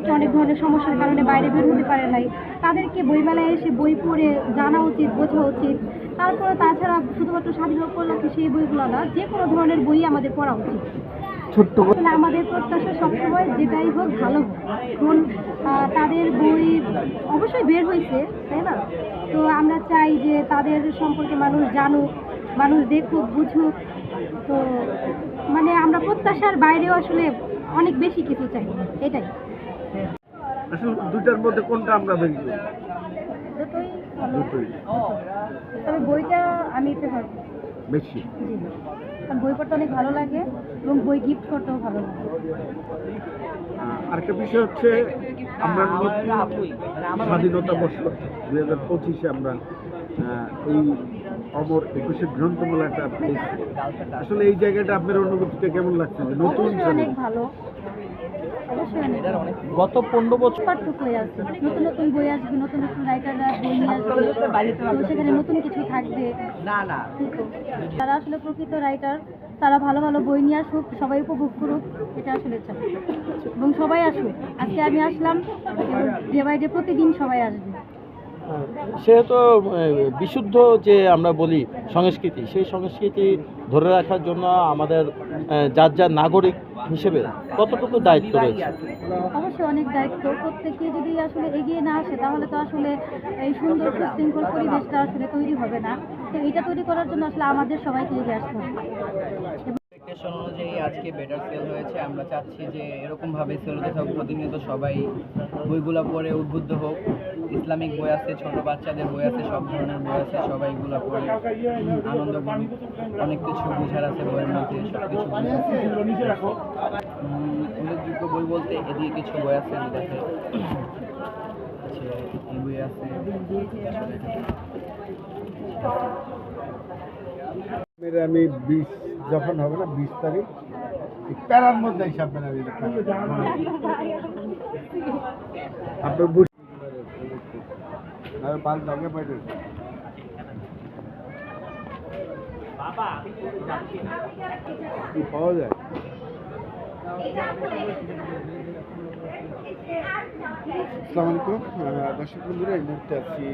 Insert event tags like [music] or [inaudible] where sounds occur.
অনেকে অনেক ধরনের সমস্যার কারণে বাইরে বের হতে পারে নাই। তাদেরকে বইমেলায় এসে বই পড়ে জানা উচিত বোঝা উচিত। তারপরে তাছাড়া শুধুমাত্র স্বাধীন উপলক্ষে সেই বইগুলো না যে কোনো ধরনের বই আমাদের পড়া উচিত। ছোট্ট আমাদের প্রত্যাশা সবসময় যেটাই হোক ভালো হোক। এখন তাদের বই অবশ্যই বের হয়েছে তাই না? তো আমরা চাই যে তাদের সম্পর্কে মানুষ জানুক মানুষ দেখুক বুঝুক। তো মানে আমরা প্রত্যাশার বাইরেও আসলে অনেক বেশি কিছু চাই এটাই। আসলে দুটার মধ্যে কোনটা আমরা দেখব দুটোই দুটোই। তবে বইটা আমি প্রেফার বেশি। বই পড়তে অনেক ভালো লাগে এবং বই গিফট করতেও ভালো লাগে। আরেকটা বিষয় হচ্ছে আমরা স্বাধীনতা বর্ষ দুই হাজার পঁচিশে আমরা এই অমর একুশে গ্রন্থমেলাটা আসলে এই জায়গাটা আপনার অনুভূতিটা কেমন লাগছে? নতুন অনেক ভালো। গত পনেরো বছর পার্থক্য হয়ে আছে। নতুন নতুন বই আসবে নতুন নতুন রাইটাররা বই নিয়ে আসবে। সেখানে নতুন কিছু থাকবে। না না। তারা আসলে প্রকৃত রাইটার তারা ভালো ভালো বই নিয়ে আসুক সবাই উপভোগ করুক এটা আসলে চাই এবং সবাই আসুক। আজকে আমি আসলাম ডে বাই ডে প্রতিদিন সবাই আসবে। সেহেতু বিশুদ্ধ যে আমরা বলি সংস্কৃতি সেই সংস্কৃতি ধরে রাখার জন্য আমাদের যার যার নাগরিক হিসেবে কতটুকু দায়িত্ব রয়েছে? অবশ্যই অনেক দায়িত্ব। প্রত্যেকে যদি আসলে এগিয়ে না আসে তাহলে তো আসলে এই সুন্দর সুশৃঙ্খল পরিবেশটা আসলে তৈরি হবে না। তো এটা তৈরি করার জন্য আসলে আমাদের সবাইকে এগিয়ে আসতে হবে। এক্সপেকটেশন অনুযায়ী আজকে বেটার সেল হয়েছে। আমরা চাচ্ছি যে এরকমভাবে সেল হতে থাকুক। প্রতিনিয়ত সবাই বইগুলো পড়ে উদ্বুদ্ধ হোক। ইসলামিক বই আছে ছোট বাচ্চাদের বই আছে সব ধরনের বই আছে সবাই এগুলো পড়ে আনন্দ করুক অনেক কিছু বোঝার আছে বইয়ের মধ্যে সব কিছু উল্লেখযোগ্য বই বলতে এদিকে কিছু বই আছে এই দেখে। এই বই আছে। আমি বিশ যখন হবে না বিশ তারিখ প্যারার মধ্যে হিসাব মেনে [laughs] আমি খাব। আপনার বুঝ আর পাঁচ দাগে পাইতে কি পাওয়া যায়? আসসালামু আলাইকুম। দর্শক বন্ধুরা এই মুহূর্তে আছি।